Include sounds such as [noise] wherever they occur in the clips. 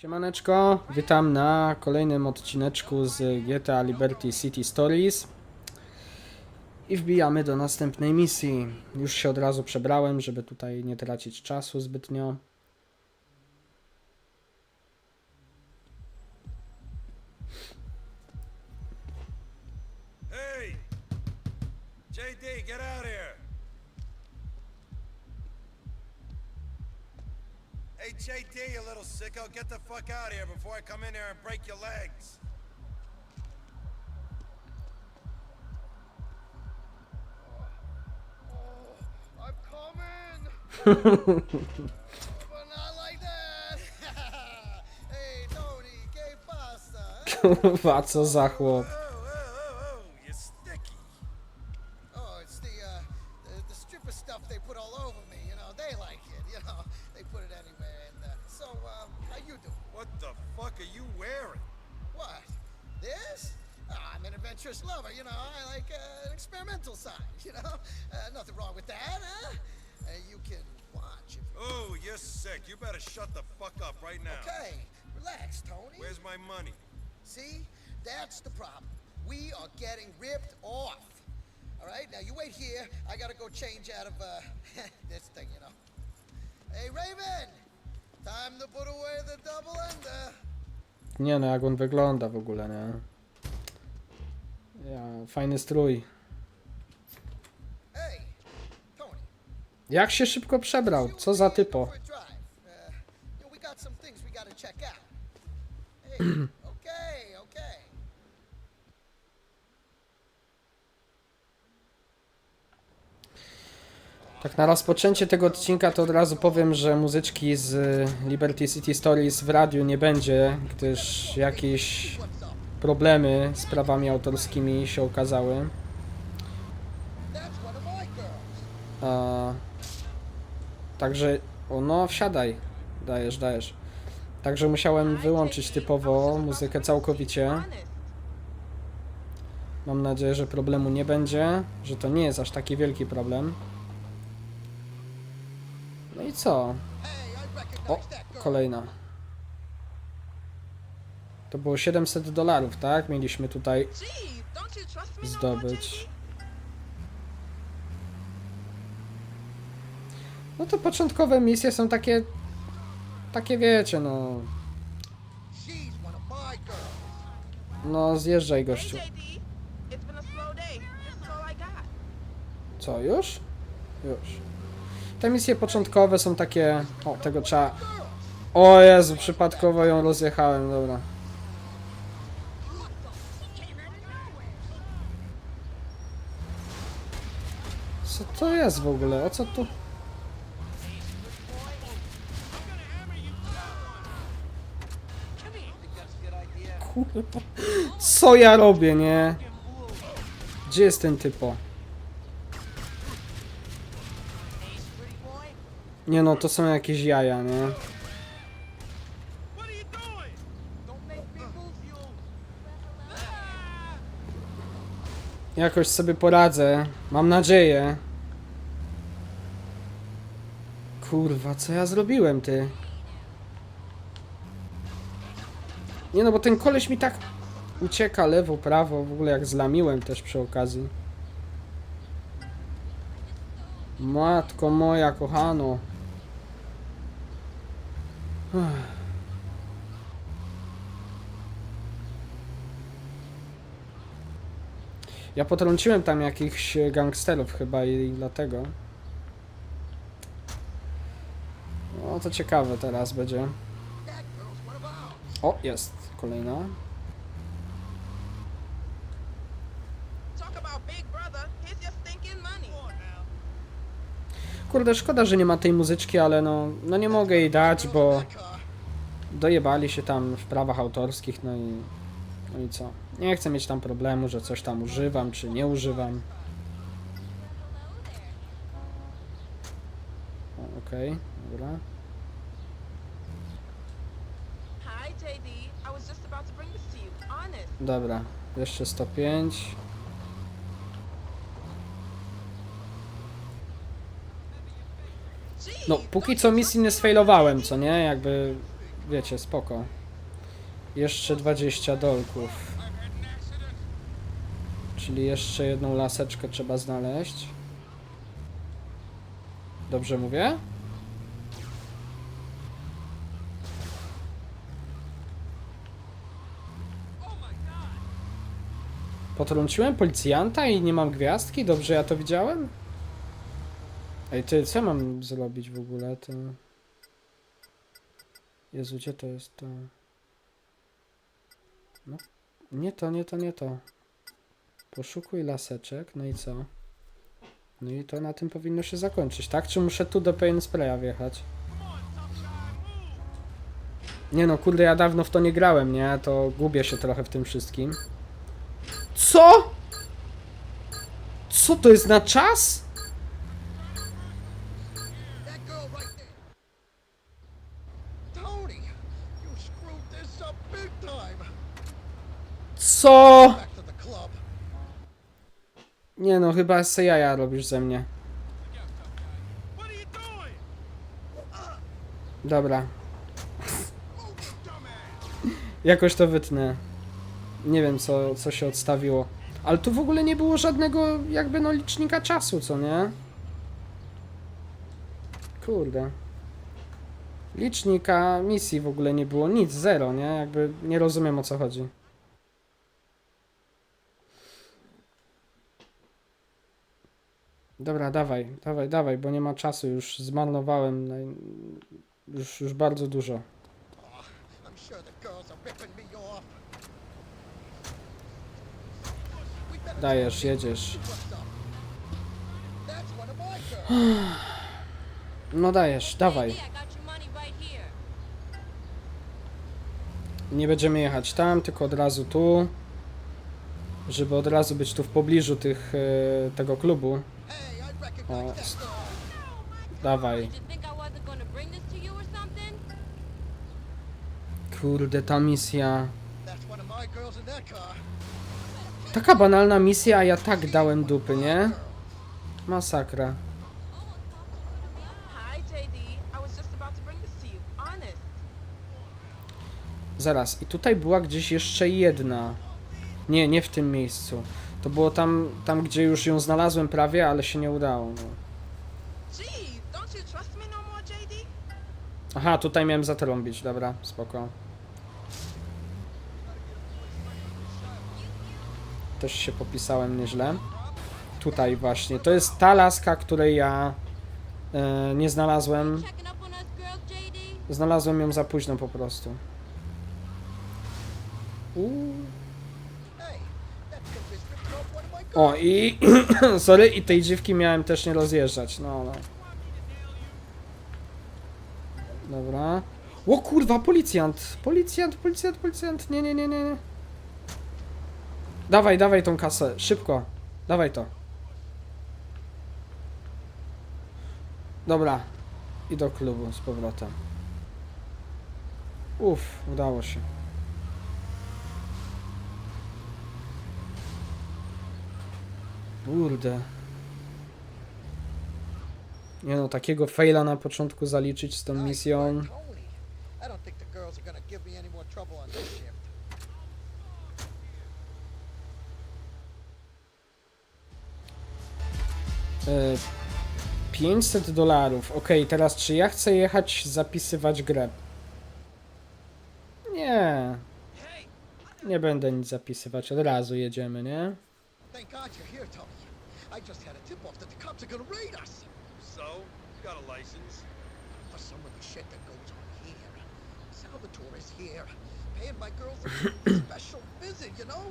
Siemaneczko, witam na kolejnym odcineczku z GTA Liberty City Stories i wbijamy do następnej misji. Już się od razu przebrałem, żeby tutaj nie tracić czasu zbytnio. JD, you little sicko, get the fuck out of here before I come in here and break your legs. I'm coming! [laughs] but not like that! [laughs] hey, Tony, ¿qué pasa? eh? Co za chłop. Here. I gotta go change out of uh, [laughs] this thing, you know. Hey, Raven! Time to put away the double ender. Nie no, jak on wygląda w ogóle, nie? Ja, fajny strój. Hey, Tony. Jak się szybko przebrał, co za typo. go for a drive. Uh, you know, we got some things we gotta check out. Hey, okay, okay. Tak na rozpoczęcie tego odcinka to od razu powiem, że muzyczki z Liberty City Stories w radiu nie będzie, gdyż jakieś problemy z prawami autorskimi się okazały. A, także, o no wsiadaj, dajesz, dajesz. Także musiałem wyłączyć typowo muzykę całkowicie. Mam nadzieję, że problemu nie będzie, że to nie jest aż taki wielki problem. I co? O, kolejna. To było 700 dolarów, tak? Mieliśmy tutaj zdobyć. No to początkowe misje są takie... Takie wiecie, no... No zjeżdżaj gościu. Co, już? Już. Te misje początkowe są takie... O, tego trzeba... O Jezu, przypadkowo ją rozjechałem, dobra. Co to jest w ogóle? O co tu? Kurwa. Co ja robię, nie? Gdzie jest ten typo? Nie no, to są jakieś jaja, nie? Jakoś sobie poradzę. Mam nadzieję. Kurwa, co ja zrobiłem, ty? Nie no, bo ten koleś mi tak ucieka lewo, prawo, w ogóle jak zlamiłem też przy okazji. Matko moja, kochano. Ja potrąciłem tam jakichś gangsterów chyba i dlatego. No to ciekawe teraz będzie. O, jest kolejna. Kurde, szkoda, że nie ma tej muzyczki, ale no, no nie mogę jej dać, bo. Dojebali się tam w prawach autorskich, no i, no i co? Nie chcę mieć tam problemu, że coś tam używam, czy nie używam. Okej, dobra. You. Honest. Dobra, jeszcze 105. Gee, No, póki co misji nie sfailowałem, co nie? Jakby wiecie, spoko. Jeszcze 20 dolków. Czyli jeszcze jedną laseczkę trzeba znaleźć. Dobrze mówię? Potrąciłem policjanta i nie mam gwiazdki? Dobrze ja to widziałem? Ej, ty, co mam zrobić w ogóle? To... Jezu, gdzie to jest to? No, nie to, nie to, nie to. Poszukuj laseczek, no i co? No i to na tym powinno się zakończyć, tak? Czy muszę tu do Pain Spraya wjechać? Nie no, kurde, ja dawno w to nie grałem, nie? To gubię się trochę w tym wszystkim. Co? Co to jest na czas? That girl right there. Tony, you screwed this up big time. Co? Nie no, chyba se jaja robisz ze mnie. Dobra, jakoś to wytnę. Nie wiem, co, co się odstawiło. Ale tu w ogóle nie było żadnego, jakby no, licznika czasu, co nie? Kurde. Licznika misji w ogóle nie było, nic, zero, nie? Jakby nie rozumiem o co chodzi. Dobra, dawaj, dawaj, dawaj, bo nie ma czasu, już zmarnowałem naj... już, już bardzo dużo. Dajesz, jedziesz. No dajesz, dawaj. Nie będziemy jechać tam, tylko od razu tu. Żeby od razu być tu w pobliżu tych, e, tego klubu. S- girl. Dawaj. Kurde, ta misja. Taka banalna misja, a ja tak dałem dupy, nie? Masakra. Zaraz, i tutaj była gdzieś jeszcze jedna. Nie, nie w tym miejscu. To było tam, tam gdzie już ją znalazłem prawie, ale się nie udało. No. No? Aha, tutaj miałem zatrąbić, dobra, spoko. Też się popisałem nieźle. Tutaj właśnie, to jest ta laska, której ja e, nie znalazłem. Znalazłem ją za późno po prostu. Uuu. Hey, that bitch is ripping off one of my girls. O i [clears throat] sorry, i tej dziwki miałem też nie rozjeżdżać. No, no. Dobra. O kurwa, policjant! Policjant, policjant, policjant. Nie, nie, nie, nie. nie. Dawaj, dawaj tą kasę, szybko. Dawaj to. Dobra. I do klubu z powrotem. Uff, udało się. Kurde. Nie no, takiego faila na początku zaliczyć z tą misją. this shift. E, 500 dolarów. Ok, teraz czy ja chcę jechać zapisywać grę? Nie. Nie będę nic zapisywać, od razu jedziemy, nie? Thank God you're here, Tony. I just had a tip-off that the cops are gonna raid us. So, you got a license? For some of the shit that goes on here. Salvatore is here, paying my girls a [coughs] special visit, you know?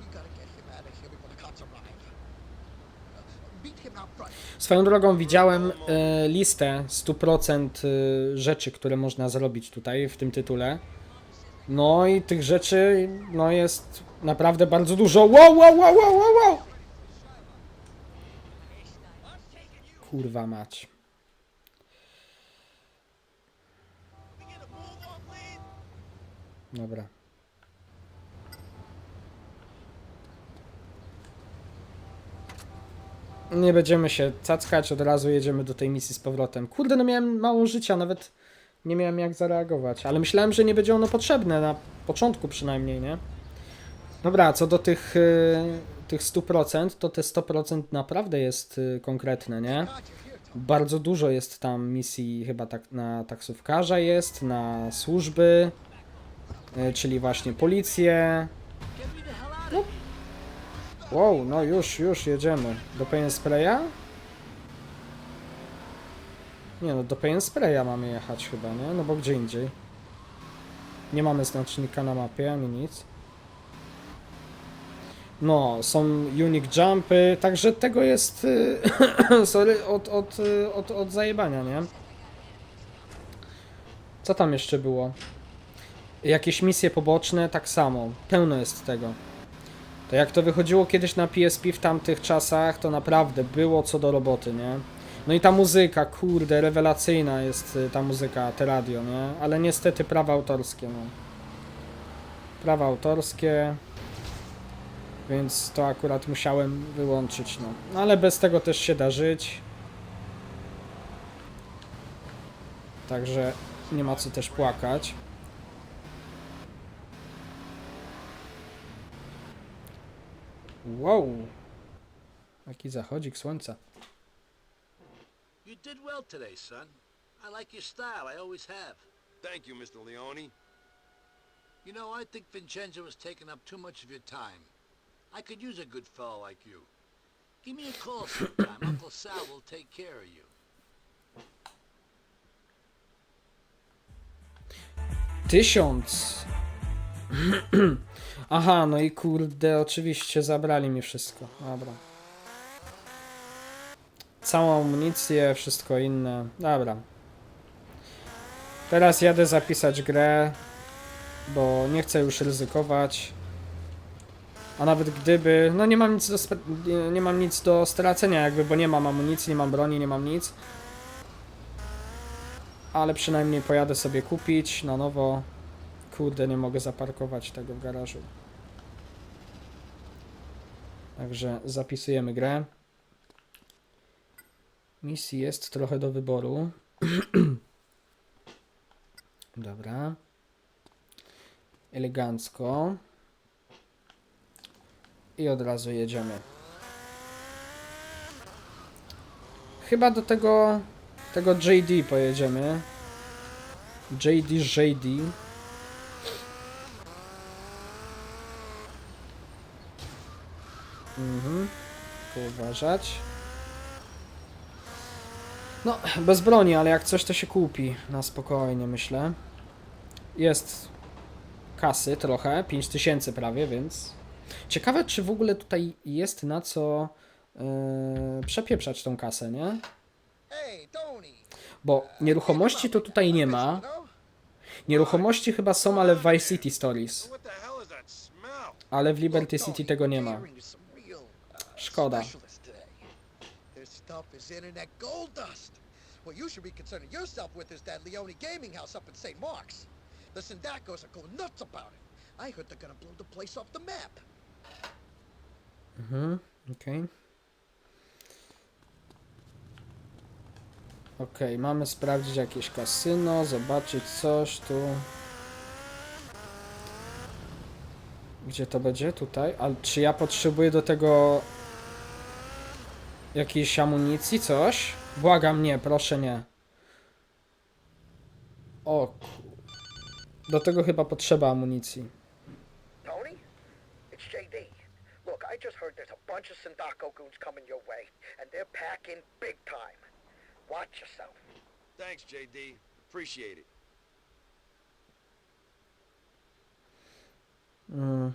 We gotta get him out of here before the cops arrive. Uh. Swoją drogą widziałem e, listę 100% e, rzeczy, które można zrobić tutaj w tym tytule. No i tych rzeczy no jest naprawdę bardzo dużo. Wow, wow, wow, wow, wow, wow. Kurwa mać. Dobra. Nie będziemy się cackać, od razu jedziemy do tej misji z powrotem. Kurde, no miałem mało życia, nawet nie miałem jak zareagować. Ale myślałem, że nie będzie ono potrzebne, na początku przynajmniej, nie? Dobra, co do tych, y, tych 100%, to te 100% naprawdę jest y, konkretne, nie? Bardzo dużo jest tam misji, chyba tak na taksówkarza jest, na służby, y, czyli właśnie policję. No. Wow, no już, już jedziemy. Do Pain Spraya? Nie no, do Pain Spraya mamy jechać chyba, nie? No bo gdzie indziej. Nie mamy znacznika na mapie, ani nic. No, są unique jumpy, także tego jest, y, [coughs] sorry, od, od, y, od, od zajebania, nie? Co tam jeszcze było? Jakieś misje poboczne, tak samo. Pełno jest tego. To jak to wychodziło kiedyś na PSP w tamtych czasach, to naprawdę było co do roboty, nie? No i ta muzyka, kurde, rewelacyjna jest y, ta muzyka, te radio, nie? Ale niestety prawa autorskie, no. Prawa autorskie, więc to akurat musiałem wyłączyć, no. no ale bez tego też się da żyć. Także nie ma co też płakać. Wow! Jaki zachodzik słońca. You did well today, son. I like your style. I always have. Thank you, Mr. Leone. You know, I think Vincenzo has taken up too much of your time. I could use a good fellow like you. Give me a call [coughs] sometime. Uncle Sal will take care of you. Tysiąc! [clears throat] Aha, no i kurde, oczywiście zabrali mi wszystko. Dobra. Całą amunicję, wszystko inne. Dobra. Teraz jadę zapisać grę, bo nie chcę już ryzykować. A nawet gdyby, no nie mam nic do, nie mam nic do stracenia jakby, bo nie mam amunicji, nie mam broni, nie mam nic. Ale przynajmniej pojadę sobie kupić na nowo. Kurde, nie mogę zaparkować tego w garażu. Także zapisujemy grę. Misji jest trochę do wyboru. [clears throat] Dobra. Elegancko. I od razu jedziemy. Chyba do tego tego JD pojedziemy. JD JD. Mhm. Uważać. No, bez broni, ale jak coś to się kupi. Na spokojnie, myślę. Jest kasy trochę, 5000 prawie, więc... Ciekawe, czy w ogóle tutaj jest na co yy, przepieprzać tą kasę, nie? Bo nieruchomości to tutaj nie ma. Nieruchomości chyba są, ale w Vice City Stories. Ale w Liberty City tego nie ma. Szkoda. What you should be concerning yourself with is that Leone Gaming House up in St. Mark's. The Sindacos are going nuts about it. I heard they're gonna blow the place off the map. Mhm, okej. Okej, mamy sprawdzić jakieś kasyno, zobaczyć coś tu. Gdzie to będzie? Tutaj? Ale czy ja potrzebuję do tego jakiejś amunicji, coś? Błagam, nie, proszę nie. O, do tego chyba potrzeba amunicji. Tony? It's JD. Look, I just heard there's a bunch of Sindaco goons coming your way, and they're packing big time. Watch yourself. Thanks, JD. Appreciate it. Mm.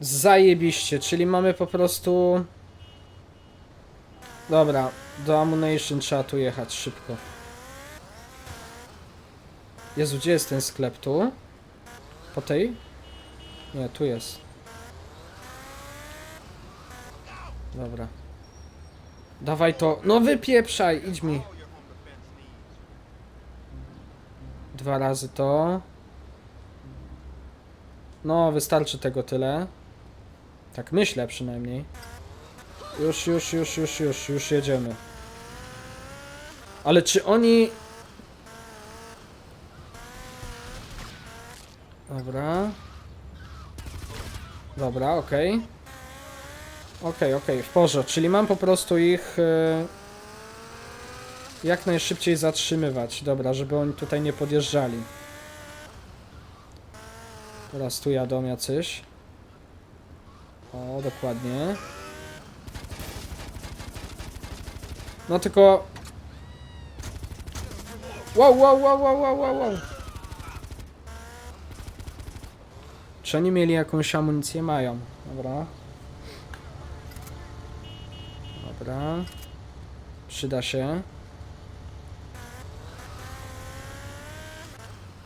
Zajebiście, czyli mamy po prostu... Dobra, do Ammunition trzeba tu jechać szybko. Jezu, gdzie jest ten sklep? Tu? Po tej? Nie, tu jest. Dobra. Dawaj to. No wypieprzaj, idź mi. Dwa razy to. No, wystarczy tego tyle. Tak myślę przynajmniej. Już, już, już, już, już, już jedziemy. Ale czy oni... Dobra. Dobra, okej. Okay. Okej, okej, w porządku. Czyli mam po prostu ich e, jak najszybciej zatrzymywać. Dobra, żeby oni tutaj nie podjeżdżali. Teraz tu jadą jacyś. O, dokładnie. No tylko... Wow, wow, wow, wow, wow, wow, wow. Czy oni mieli jakąś amunicję? Mają. Dobra. Dobra. Przyda się.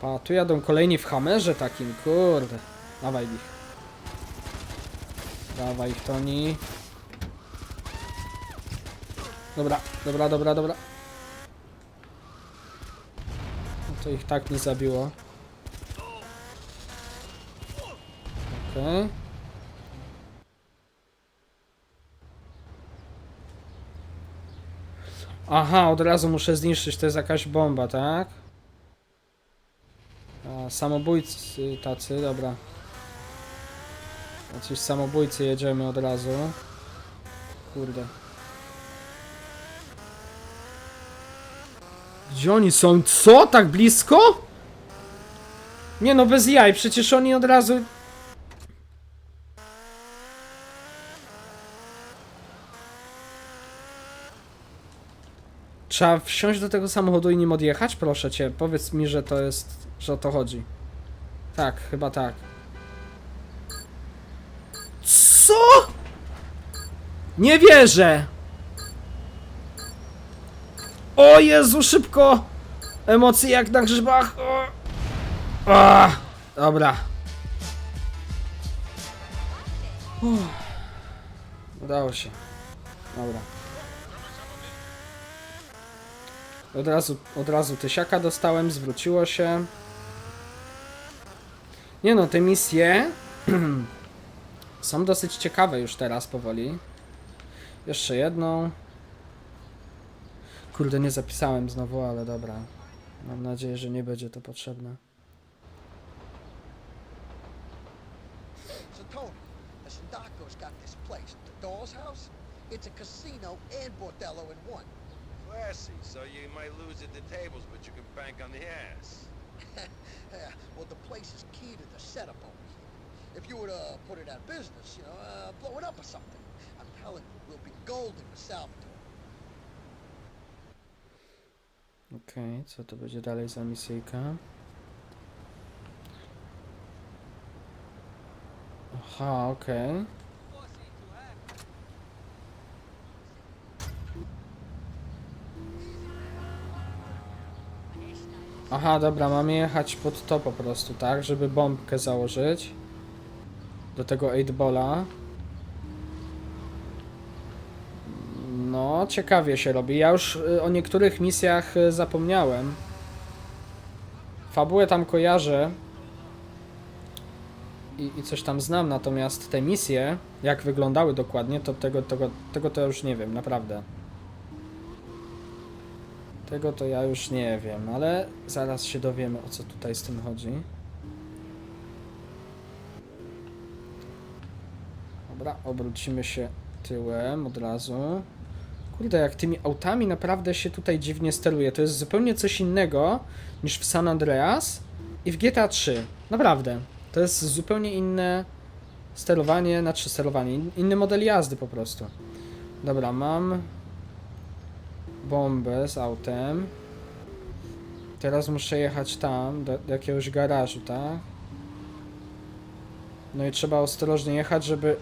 Pa, tu jadą kolejni w hamerze takim, kurde. Dawaj ich. Dawaj ich, Toni. Dobra, dobra, dobra, dobra. No to ich tak nie zabiło. Okej. Aha, od razu muszę zniszczyć, to jest jakaś bomba, tak? A, samobójcy tacy, dobra. Jacyś samobójcy jedziemy od razu. Kurde. Gdzie oni są? Co? Tak blisko? Nie no, bez jaj, przecież oni od razu... Trzeba wsiąść do tego samochodu i nim odjechać? Proszę cię, powiedz mi, że to jest... że o to chodzi. Tak, chyba tak. Co? Nie wierzę! O Jezu, szybko! Emocje jak na grzybach. O. A, dobra. Uff. Udało się. Dobra. Od razu, od razu tysiaka dostałem, zwróciło się. Nie no, te misje [clears throat] są dosyć ciekawe już teraz powoli. Jeszcze jedną. Kurde, nie zapisałem znowu, ale dobra. Mam nadzieję, że nie będzie to potrzebne. It's a casino and bordello in one. Classy, so you might lose at the tables, but you can bank on the ass. Yeah, [laughs] well, the place is key to the setup over here. If you were to put it out of business, you know, uh, blow it up or something, I'm telling you, we'll be golden with Salvatore. Okej, co to będzie dalej za misyjka? Aha, okej. Aha, dobra, mamy jechać pod to po prostu, tak? Żeby bombkę założyć. Do tego 8-balla. No, ciekawie się robi. Ja już y, o niektórych misjach y, zapomniałem. Fabułę tam kojarzę. I, I coś tam znam, natomiast te misje, jak wyglądały dokładnie, to tego, tego, tego to już nie wiem, naprawdę. Tego to ja już nie wiem, ale zaraz się dowiemy o co tutaj z tym chodzi. Dobra, obrócimy się tyłem od razu. Kurde, jak tymi autami naprawdę się tutaj dziwnie steruje. To jest zupełnie coś innego niż w San Andreas i w GTA 3. Naprawdę. To jest zupełnie inne sterowanie, znaczy sterowanie, in- inny model jazdy po prostu. Dobra, mam bombę z autem. Teraz muszę jechać tam, do, do jakiegoś garażu, tak? No i trzeba ostrożnie jechać, żeby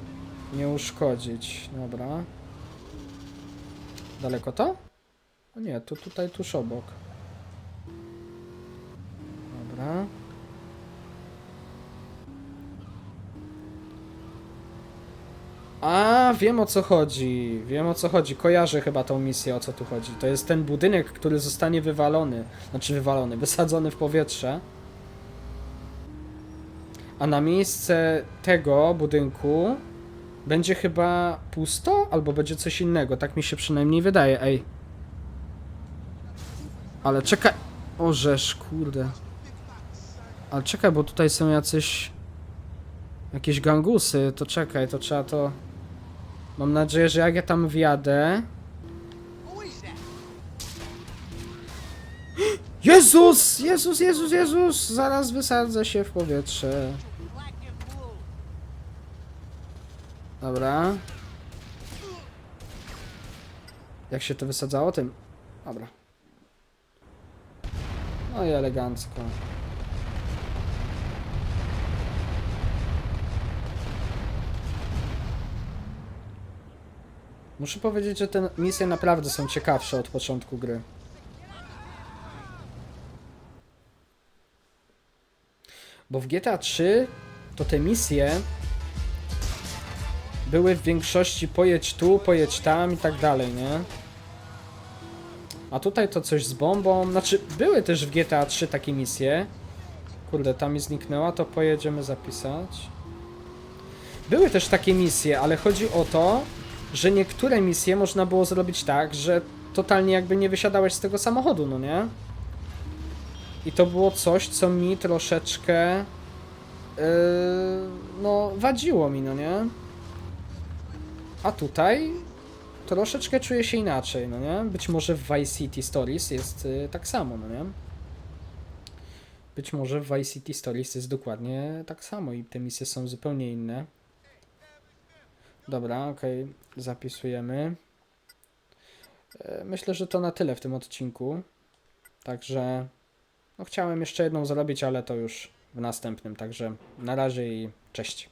nie uszkodzić. Dobra. Daleko to? O nie, to tutaj tuż obok. Dobra. A, wiem o co chodzi. Wiem o co chodzi. Kojarzę chyba tą misję, o co tu chodzi. To jest ten budynek, który zostanie wywalony. Znaczy wywalony, [laughs] wysadzony w powietrze. A na miejsce tego budynku będzie chyba pusto, albo będzie coś innego. Tak mi się przynajmniej wydaje. Ej. Ale czekaj. Orzesz, kurde. Ale czekaj, bo tutaj są jacyś... Jakieś gangusy, to czekaj, to trzeba to... Mam nadzieję, że jak ja tam wjadę... Jezus! Jezus, Jezus, Jezus! Zaraz wysadzę się w powietrze. Dobra. Jak się to wysadzało? Tym. Dobra. No i elegancko. Muszę powiedzieć, że te misje naprawdę są ciekawsze od początku gry. Bo w GTA 3 to te misje były w większości pojedź tu, pojedź tam i tak dalej, nie? A tutaj to coś z bombą. Znaczy, były też w GTA 3 takie misje. Kurde, ta mi zniknęła, to pojedziemy zapisać. Były też takie misje, ale chodzi o to, że niektóre misje można było zrobić tak, że totalnie jakby nie wysiadałeś z tego samochodu, no nie? I to było coś, co mi troszeczkę. Yy, no, wadziło mi, no nie? A tutaj troszeczkę czuję się inaczej, no nie? Być może w Vice City Stories jest y, tak samo, no nie? Być może w Vice City Stories jest dokładnie tak samo i te misje są zupełnie inne. Dobra, okej, zapisujemy. E, Myślę, że to na tyle w tym odcinku. Także no chciałem jeszcze jedną zrobić, ale to już w następnym. Także na razie i cześć.